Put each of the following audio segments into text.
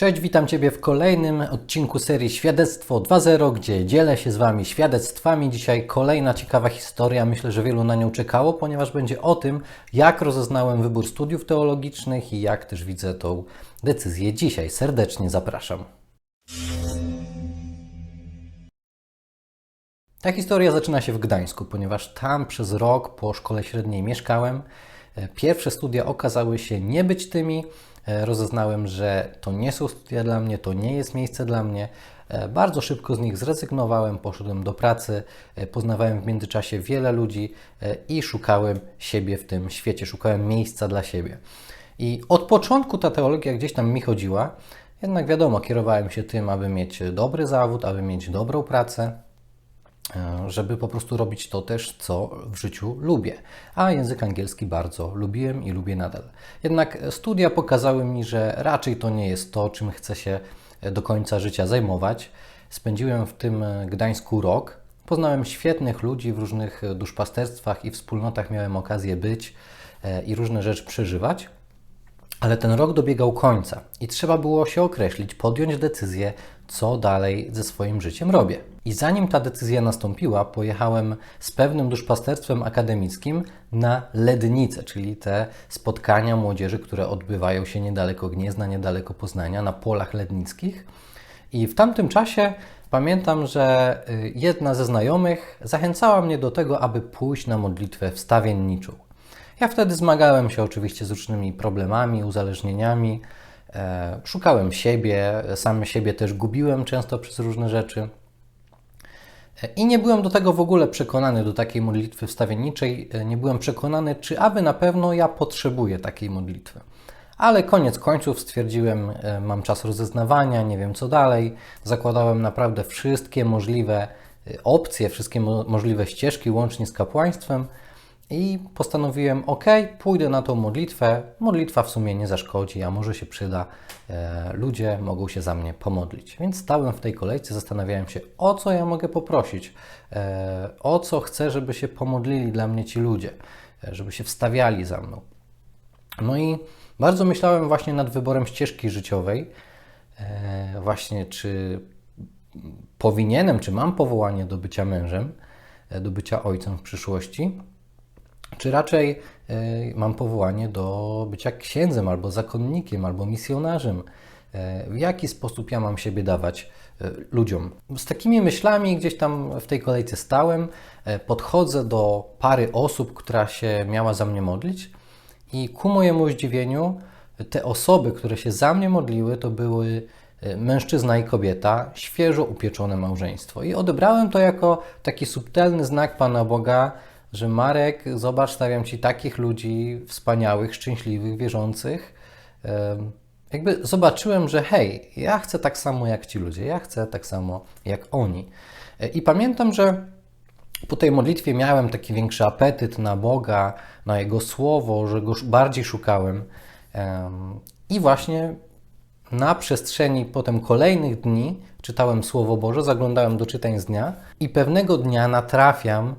Cześć, witam Ciebie w kolejnym odcinku serii Świadectwo 2.0, gdzie dzielę się z Wami świadectwami. Dzisiaj kolejna ciekawa historia. Myślę, że wielu na nią czekało, ponieważ będzie o tym, jak rozeznałem wybór studiów teologicznych i jak też widzę tą decyzję dzisiaj. Serdecznie zapraszam. Ta historia zaczyna się w Gdańsku, ponieważ tam przez rok po szkole średniej mieszkałem. E, Pierwsze studia okazały się nie być tymi. E, Rozeznałem, że to nie są studia dla mnie, to nie jest miejsce dla mnie. E, Bardzo szybko z nich zrezygnowałem, poszedłem do pracy, poznawałem w międzyczasie wiele ludzi i szukałem siebie w tym świecie, szukałem miejsca dla siebie. I od początku ta teologia gdzieś tam mi chodziła, jednak wiadomo, kierowałem się tym, aby mieć dobry zawód, aby mieć dobrą pracę, żeby po prostu robić to też, co w życiu lubię. A język angielski bardzo lubiłem i lubię nadal. Jednak studia pokazały mi, że raczej to nie jest to, czym chcę się do końca życia zajmować. Spędziłem w tym Gdańsku rok. Poznałem świetnych ludzi w różnych duszpasterstwach i wspólnotach miałem okazję być e, i różne rzeczy przeżywać. Ale ten rok dobiegał końca i trzeba było się określić, podjąć decyzję, co dalej ze swoim życiem robię. I zanim ta decyzja nastąpiła, pojechałem z pewnym duszpasterstwem akademickim na Lednicę, czyli te spotkania młodzieży, które odbywają się niedaleko Gniezna, niedaleko Poznania, na polach lednickich. I w tamtym czasie pamiętam, że y, jedna ze znajomych zachęcała mnie do tego, aby pójść na modlitwę wstawienniczą. Ja wtedy zmagałem się oczywiście z różnymi problemami, uzależnieniami, e, szukałem siebie, sam siebie też gubiłem często przez różne rzeczy. I nie byłem do tego w ogóle przekonany, do takiej modlitwy wstawienniczej. Nie byłem przekonany, czy aby na pewno ja potrzebuję takiej modlitwy. Ale koniec końców stwierdziłem, e, mam czas rozeznawania, nie wiem co dalej. Zakładałem naprawdę wszystkie możliwe e, opcje, wszystkie mo- możliwe ścieżki, łącznie z kapłaństwem. I postanowiłem, ok, pójdę na tą modlitwę. Modlitwa w sumie nie zaszkodzi, a może się przyda. E, ludzie mogą się za mnie pomodlić. Więc stałem w tej kolejce, zastanawiałem się, o co ja mogę poprosić, e, o co chcę, żeby się pomodlili dla mnie ci ludzie, e, żeby się wstawiali za mną. No i bardzo myślałem właśnie nad wyborem ścieżki życiowej. Właśnie, czy powinienem, czy mam powołanie do bycia mężem, do bycia ojcem w przyszłości, czy raczej e, mam powołanie do bycia księdzem, albo zakonnikiem, albo misjonarzem? E, w jaki sposób ja mam siebie dawać e, ludziom? Z takimi myślami gdzieś tam w tej kolejce stałem, podchodzę do pary osób, która się miała za mnie modlić, i ku mojemu zdziwieniu, te osoby, które się za mnie modliły, to były mężczyzna i kobieta, świeżo upieczone małżeństwo. I odebrałem to jako taki subtelny znak Pana Boga, że Marek, zobacz, stawiam Ci takich ludzi wspaniałych, szczęśliwych, wierzących. Jakby zobaczyłem, że hej, ja chcę tak samo jak ci ludzie, ja chcę tak samo jak oni. E, I pamiętam, że po tej modlitwie miałem taki większy apetyt na Boga, na Jego Słowo, że Go bardziej szukałem. Em, I właśnie na przestrzeni potem kolejnych dni czytałem Słowo Boże, zaglądałem do czytań z dnia i pewnego dnia natrafiam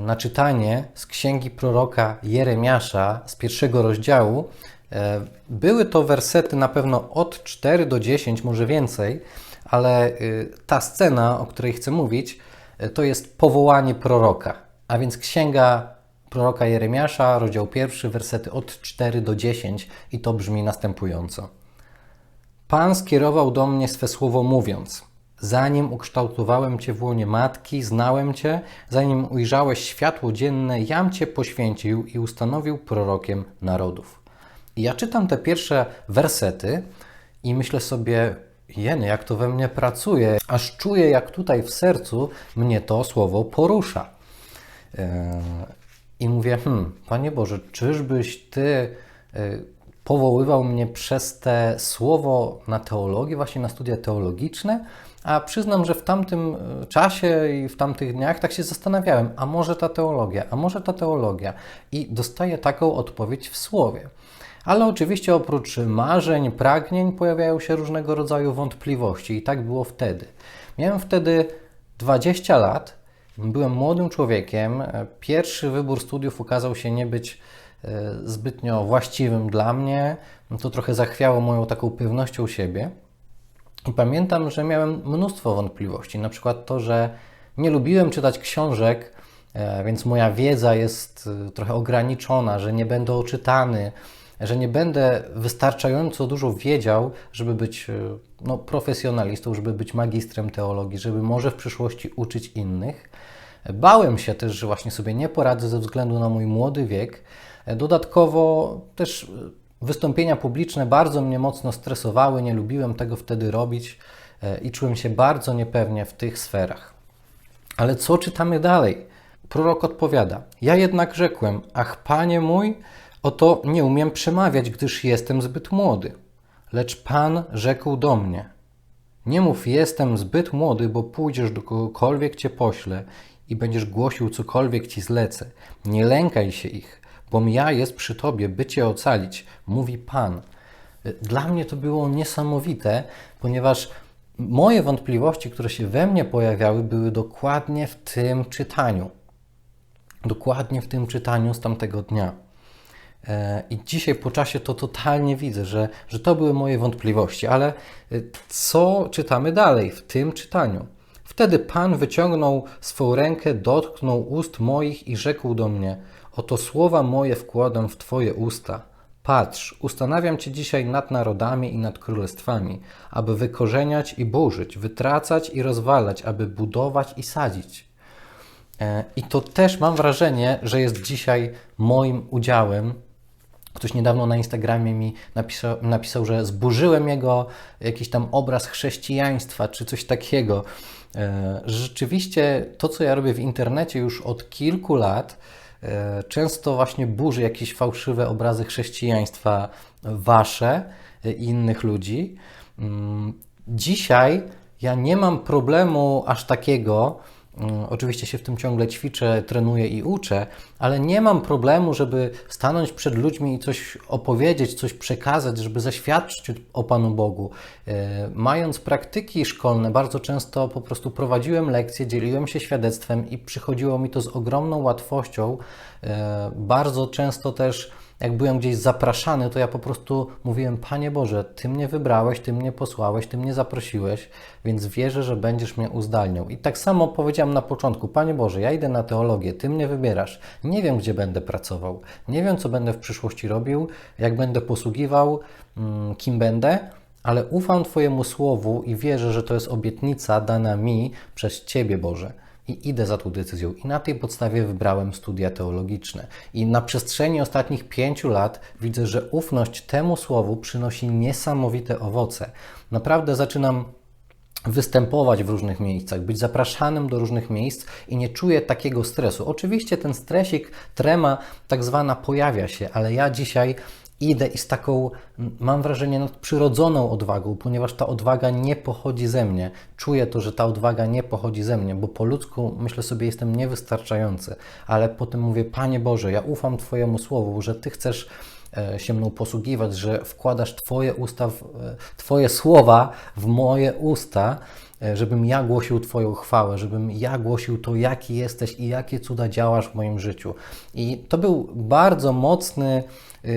na czytanie z księgi proroka Jeremiasza z pierwszego rozdziału. E, Były to wersety na pewno od 4 do 10, może więcej, ale y, ta scena, o której chcę mówić, e, to jest powołanie proroka. A więc księga proroka Jeremiasza, rozdział pierwszy, wersety od 4 do 10 i to brzmi następująco. Pan skierował do mnie swe słowo mówiąc: Zanim ukształtowałem cię w łonie matki, znałem cię, zanim ujrzałeś światło dzienne, jam cię poświęcił i ustanowił prorokiem narodów. I ja czytam te pierwsze wersety i myślę sobie, jeny, jak to we mnie pracuje, aż czuję, jak tutaj w sercu mnie to słowo porusza. Yy, I mówię, hmm, Panie Boże, czyżbyś Ty yy, powoływał mnie przez te słowo na teologię, właśnie na studia teologiczne? A przyznam, że w tamtym yy, czasie i w tamtych dniach tak się zastanawiałem, a może ta teologia, a może ta teologia? I dostaję taką odpowiedź w słowie. Ale oczywiście oprócz marzeń, pragnień pojawiają się różnego rodzaju wątpliwości i tak było wtedy. Miałem wtedy 20 lat, byłem młodym człowiekiem. Pierwszy wybór studiów okazał się nie być e, zbytnio właściwym dla mnie. To trochę zachwiało moją taką pewnością siebie. I pamiętam, że miałem mnóstwo wątpliwości, na przykład to, że nie lubiłem czytać książek, e, więc moja wiedza jest e, trochę ograniczona, że nie będę oczytany, że nie będę wystarczająco dużo wiedział, żeby być e, no, profesjonalistą, żeby być magistrem teologii, żeby może w przyszłości uczyć innych. Bałem się też, że właśnie sobie nie poradzę ze względu na mój młody wiek. Dodatkowo też wystąpienia publiczne bardzo mnie mocno stresowały, nie lubiłem tego wtedy robić i czułem się bardzo niepewnie w tych sferach. Ale co czytamy dalej? Prorok odpowiada: Ja jednak rzekłem: Ach, panie mój, oto nie umiem przemawiać, gdyż jestem zbyt młody. Lecz pan rzekł do mnie: Nie mów, jestem zbyt młody, bo pójdziesz do kogokolwiek cię pośle i będziesz głosił cokolwiek ci zlecę. Nie lękaj się ich, bom ja jest przy tobie, by cię ocalić, mówi pan. Dla mnie to było niesamowite, ponieważ moje wątpliwości, które się we mnie pojawiały, były dokładnie w tym czytaniu. Dokładnie w tym czytaniu z tamtego dnia. E, I dzisiaj po czasie to totalnie widzę, że, że to były moje wątpliwości, ale e, co czytamy dalej w tym czytaniu? Wtedy Pan wyciągnął swą rękę, dotknął ust moich i rzekł do mnie: Oto słowa moje wkładam w Twoje usta. Patrz, ustanawiam Cię dzisiaj nad narodami i nad królestwami, aby wykorzeniać i burzyć, wytracać i rozwalać, aby budować i sadzić. E, I to też mam wrażenie, że jest dzisiaj moim udziałem. Ktoś niedawno na Instagramie mi napisał, napisał, że zburzyłem jego jakiś tam obraz chrześcijaństwa czy coś takiego. E, rzeczywiście to, co ja robię w internecie już od kilku lat, często właśnie burzy jakieś fałszywe obrazy chrześcijaństwa wasze i innych ludzi. Mm, dzisiaj ja nie mam problemu aż takiego, oczywiście się w tym ciągle ćwiczę, trenuję i uczę, ale nie mam problemu, żeby stanąć przed ludźmi i coś opowiedzieć, coś przekazać, żeby zaświadczyć o Panu Bogu. E, mając praktyki szkolne, bardzo często po prostu prowadziłem lekcje, dzieliłem się świadectwem i przychodziło mi to z ogromną łatwością. E, bardzo często też jak byłem gdzieś zapraszany, to ja po prostu mówiłem: Panie Boże, Ty mnie wybrałeś, Ty mnie posłałeś, Ty mnie zaprosiłeś, więc wierzę, że będziesz mnie uzdalniał. I tak samo powiedziałem na początku: Panie Boże, ja idę na teologię, Ty mnie wybierasz. Nie wiem, gdzie będę pracował, nie wiem, co będę w przyszłości robił, jak będę posługiwał, mm, kim będę. Ale ufam Twojemu słowu i wierzę, że to jest obietnica dana mi przez Ciebie, Boże i idę za tą decyzją. I na tej podstawie wybrałem studia teologiczne. I na przestrzeni ostatnich pięciu lat widzę, że ufność temu słowu przynosi niesamowite owoce. Naprawdę zaczynam występować w różnych miejscach, być zapraszanym do różnych miejsc i nie czuję takiego stresu. Oczywiście ten stresik, trema tak zwana pojawia się, ale ja dzisiaj idę i z taką, mam wrażenie, nadprzyrodzoną odwagą, ponieważ ta odwaga nie pochodzi ze mnie. Czuję to, że ta odwaga nie pochodzi ze mnie, bo po ludzku myślę sobie, jestem niewystarczający, ale potem mówię, Panie Boże, ja ufam Twojemu słowu, że Ty chcesz e, się mną posługiwać, że wkładasz Twoje usta, w, e, Twoje słowa w moje usta, e, żebym ja głosił Twoją chwałę, żebym ja głosił to, jaki jesteś i jakie cuda działasz w moim życiu. I to był bardzo mocny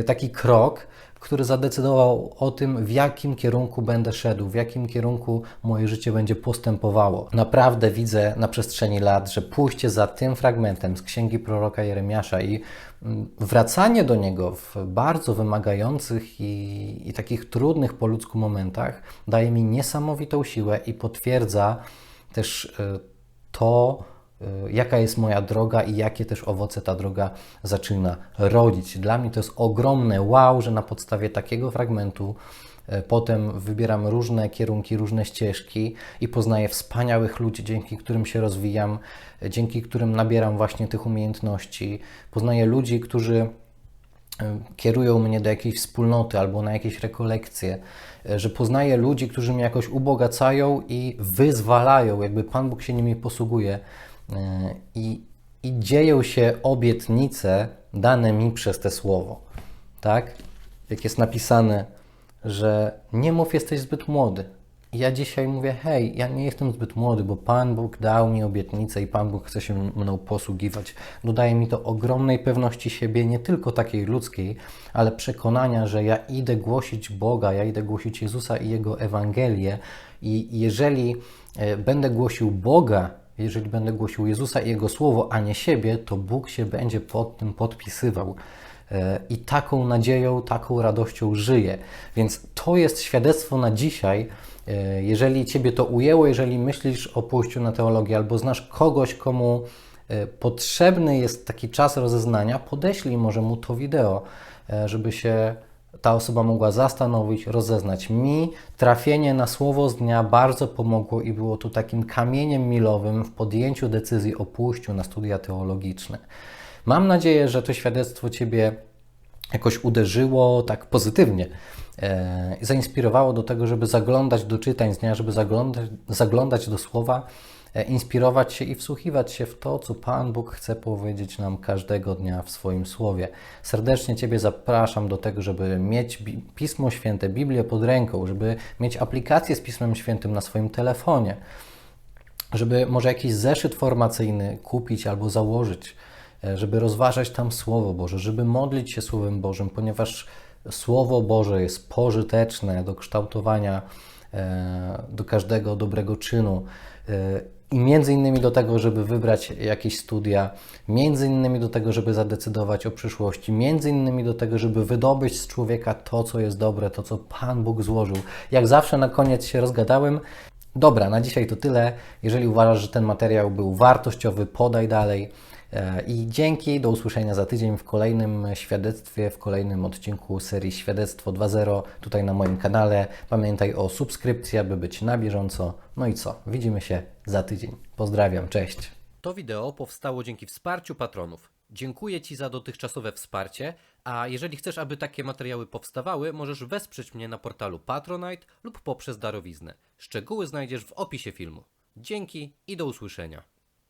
taki krok, który zadecydował o tym, w jakim kierunku będę szedł, w jakim kierunku moje życie będzie postępowało. Naprawdę widzę na przestrzeni lat, że pójście za tym fragmentem z księgi proroka Jeremiasza i mm, wracanie do niego w bardzo wymagających i, i takich trudnych po ludzku momentach daje mi niesamowitą siłę i potwierdza też y, to, Y, jaka jest moja droga i jakie też owoce ta droga zaczyna rodzić. Dla mnie to jest ogromne wow, że na podstawie takiego fragmentu y, potem wybieram różne kierunki, różne ścieżki i poznaję wspaniałych ludzi, dzięki którym się rozwijam, y, dzięki którym nabieram właśnie tych umiejętności. Poznaję ludzi, którzy kierują mnie do jakiejś wspólnoty albo na jakieś rekolekcje, że poznaję ludzi, którzy mnie jakoś ubogacają i wyzwalają, jakby Pan Bóg się nimi posługuje i, i dzieją się obietnice dane mi przez te słowo. Tak? Jak jest napisane, że nie mów, jesteś zbyt młody. Ja dzisiaj mówię, hej, ja nie jestem zbyt młody, bo Pan Bóg dał mi obietnicę i Pan Bóg chce się mną posługiwać. Dodaje mi to ogromnej pewności siebie, nie tylko takiej ludzkiej, ale przekonania, że ja idę głosić Boga, ja idę głosić Jezusa i Jego Ewangelię I jeżeli e, będę głosił Boga, jeżeli będę głosił Jezusa i Jego Słowo, a nie siebie, to Bóg się będzie pod tym podpisywał. E, I taką nadzieją, taką radością żyję. Więc to jest świadectwo na dzisiaj. E, Jeżeli Ciebie to ujęło, jeżeli myślisz o pójściu na teologię, albo znasz kogoś, komu e, potrzebny jest taki czas rozeznania, podeślij może mu to wideo, żeby się ta osoba mogła zastanowić, rozeznać. Mi trafienie na słowo z dnia bardzo pomogło i było tu takim kamieniem milowym w podjęciu decyzji o pójściu na studia teologiczne. Mam nadzieję, że to świadectwo Ciebie jakoś uderzyło tak pozytywnie e, zainspirowało do tego, żeby zaglądać do czytań z dnia, żeby zaglądać, zaglądać do słowa, inspirować się i wsłuchiwać się w to, co Pan Bóg chce powiedzieć nam każdego dnia w swoim słowie. Serdecznie Ciebie zapraszam do tego, żeby mieć Pismo Święte, Biblię pod ręką, żeby mieć aplikację z Pismem Świętym na swoim telefonie żeby może jakiś zeszyt formacyjny kupić albo założyć, e, żeby rozważać tam Słowo Boże, żeby modlić się Słowem Bożym, ponieważ Słowo Boże jest pożyteczne do kształtowania, e, do każdego dobrego czynu. I między innymi do tego, żeby wybrać jakieś studia, między innymi do tego, żeby zadecydować o przyszłości, między innymi do tego, żeby wydobyć z człowieka to, co jest dobre, to, co Pan Bóg złożył. Jak zawsze na koniec się rozgadałem. Dobra, na dzisiaj to tyle. Jeżeli uważasz, że ten materiał był wartościowy, podaj dalej. I dzięki, do usłyszenia za tydzień w kolejnym świadectwie, w kolejnym odcinku serii Świadectwo 2.0 tutaj na moim kanale. Pamiętaj o subskrypcji, aby być na bieżąco. No i co? Widzimy się za tydzień. Pozdrawiam, cześć. To wideo powstało dzięki wsparciu patronów. Dziękuję Ci za dotychczasowe wsparcie, a jeżeli chcesz, aby takie materiały powstawały, możesz wesprzeć mnie na portalu Patronite lub poprzez darowiznę. Szczegóły znajdziesz w opisie filmu. Dzięki i do usłyszenia.